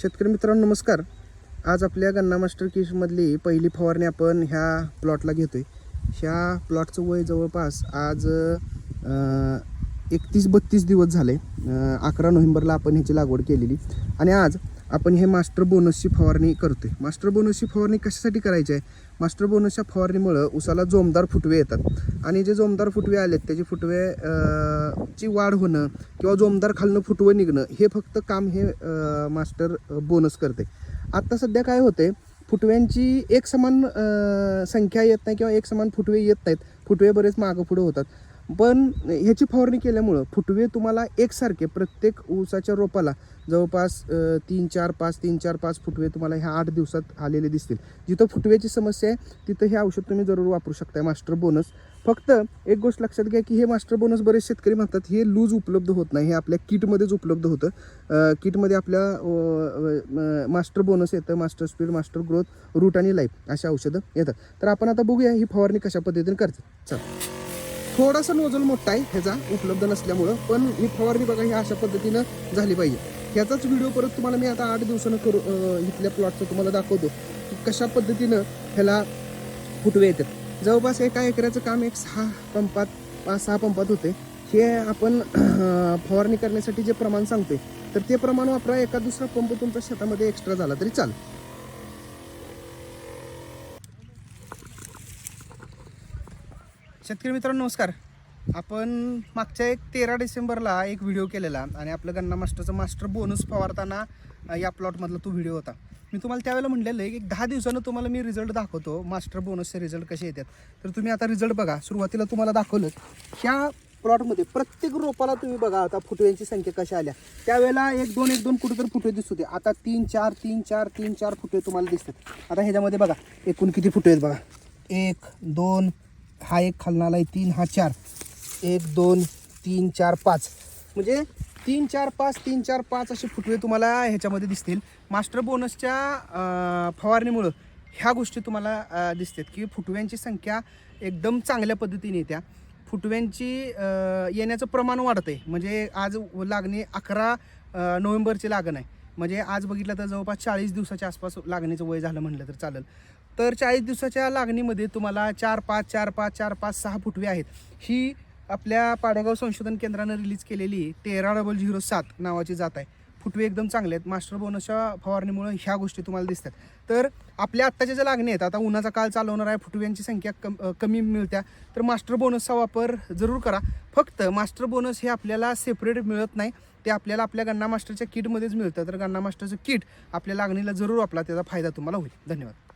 शेतकरी मित्रांनो नमस्कार. आज आपल्या गन्ना मास्टर किशमधली पहिली फवारणी आपण ह्या प्लॉटला घेतो आहे ह्या प्लॉटचं वय जवळपास आज एकतीस बत्तीस दिवस झाले. अकरा नोव्हेंबरला आपण ह्याची लागवड केलेली. आणि आज आपण हे मास्टर बोनसची फवारणी करतोय. मास्टर बोनसची फवारणी कशासाठी करायची आहे? मास्टर बोनसच्या फवारणीमुळं उसाला जोमदार फुटवे येतात. आणि जे जोमदार फुटवे आलेत त्याचे फुटवे ची वाढ होणं किंवा जोमदार खालनं फुटवं निघणं हे फक्त काम हे मास्टर बोनस करते आत्ता सध्या काय होते फुटव्यांची एक समान संख्या येत नाही किंवा एक समान फुटवे येत नाहीत. फुटवे बरेच मागं पुढे होतात. पण ह्याची फवारणी केल्यामुळं फुटवे तुम्हाला एकसारखे प्रत्येक ऊसाच्या रोपाला जवळपास तीन चार पाच तीन चार पाच फुटवे तुम्हाला ह्या आठ दिवसात आलेले दिसतील. जिथं फुटव्याची समस्या आहे तिथं हे औषध तुम्ही जरूर वापरू शकता मास्टर बोनस. फक्त एक गोष्ट लक्षात घ्या की हे मास्टर बोनस बरेच शेतकरी म्हणतात हे लूज उपलब्ध होत नाही हे आपल्या किटमध्येच उपलब्ध होतं. किटमध्ये आपल्या मास्टर बोनस येतं master speed master growth root आणि लाईफ अशा औषधं येतात. तर आपण आता बघूया ही फवारणी कशा पद्धतीने करतात. चल. थोडासा नोजल मोठा आहे ह्याचा उपलब्ध नसल्यामुळं पण ही फवारणी बघा ही अशा पद्धतीनं झाली पाहिजे. ह्याचाच व्हिडिओ परत तुम्हाला मी आता आठ दिवसानं करू इथल्या प्लॉटचं तुम्हाला दाखवतो की कशा पद्धतीनं ह्याला फुटवे येतात. जवळपास एका एकराचं काम एक सहा पंपात पाच सहा पंपात होते हे आपण फवारणी करण्यासाठी जे प्रमाण सांगतोय तर ते प्रमाण वापरा एका दुसरा पंप तुमच्या शेतामध्ये एक्स्ट्रा झाला तरी चालेल. शेतकरी मित्रांनो नमस्कार. आपण मागच्या एक तेरा डिसेंबरला एक व्हिडिओ केलेला आणि आपलं गन्ना मास्टरचं मास्टर बोनस फवारताना या प्लॉटमधला तो व्हिडिओ होता. मी तुम्हाला त्यावेळेला म्हणलेलं आहे की एक दहा दिवसानं तुम्हाला मी रिझल्ट दाखवतो मास्टर बोनसचे रिझल्ट कसे येतात. तर तुम्ही आता रिझल्ट बघा सुरुवातीला तुम्हाला दाखवलं ह्या प्लॉटमध्ये प्रत्येक रोपाला तुम्ही बघा आता फुटव्यांची संख्या कशा आल्या. त्यावेळेला एक दोन एक दोन कुठे तर फुटवे दिसत होते. आता तीन चार तीन चार तीन चार फुटवे तुम्हाला दिसतात. आता ह्याच्यामध्ये बघा एकूण किती फुटवे आहेत बघा. एक दोन हा एक खालना आहे तीन हा चार. एक दोन तीन चार पाच. म्हणजे तीन चार पाच तीन चार पाच असे फुटवे तुम्हाला ह्याच्यामध्ये दिसतील. मास्टर बोनसच्या फवारणीमुळं ह्या गोष्टी तुम्हाला दिसतात की फुटव्यांची संख्या एकदम चांगल्या पद्धतीने येत्या. फुटव्यांची येण्याचं प्रमाण वाढतं आहे म्हणजे आज लागणी अकरा नोव्हेंबरची लागण आहे. म्हणजे आज बघितलं तर जवळपास चाळीस दिवसाच्या आसपास लागणीचं वय झालं म्हणलं तर चालेल. तर चाळीस दिवसाच्या लागणीमध्ये तुम्हाला चार पाच चार पाच चार पाच सहा फुटवे आहेत. ही आपल्या पाडेगाव संशोधन केंद्रानं रिलीज केलेली तेरा डबल झिरो सात नावाची जात आहे. फुटवे एकदम चांगले आहेत. मास्टर बोनसच्या फवारणीमुळे ह्या गोष्टी तुम्हाला दिसतात. तर आपल्या आत्ताच्या ज्या लागणी आहेत आता उन्हाचा काळ चालवणार आहे फुटव्यांची संख्या कम कमी मिळत्या. तर मास्टर बोनसचा वापर जरूर करा. फक्त मास्टर बोनस हे आपल्याला सेपरेट मिळत नाही. ते आपल्याला आपल्या गन्ना मास्टरच्या किटमध्येच मिळतं. तर गन्ना मास्टरचं किट आपल्या लागणीला जरूर वापरा. त्याचा फायदा तुम्हाला होईल. धन्यवाद.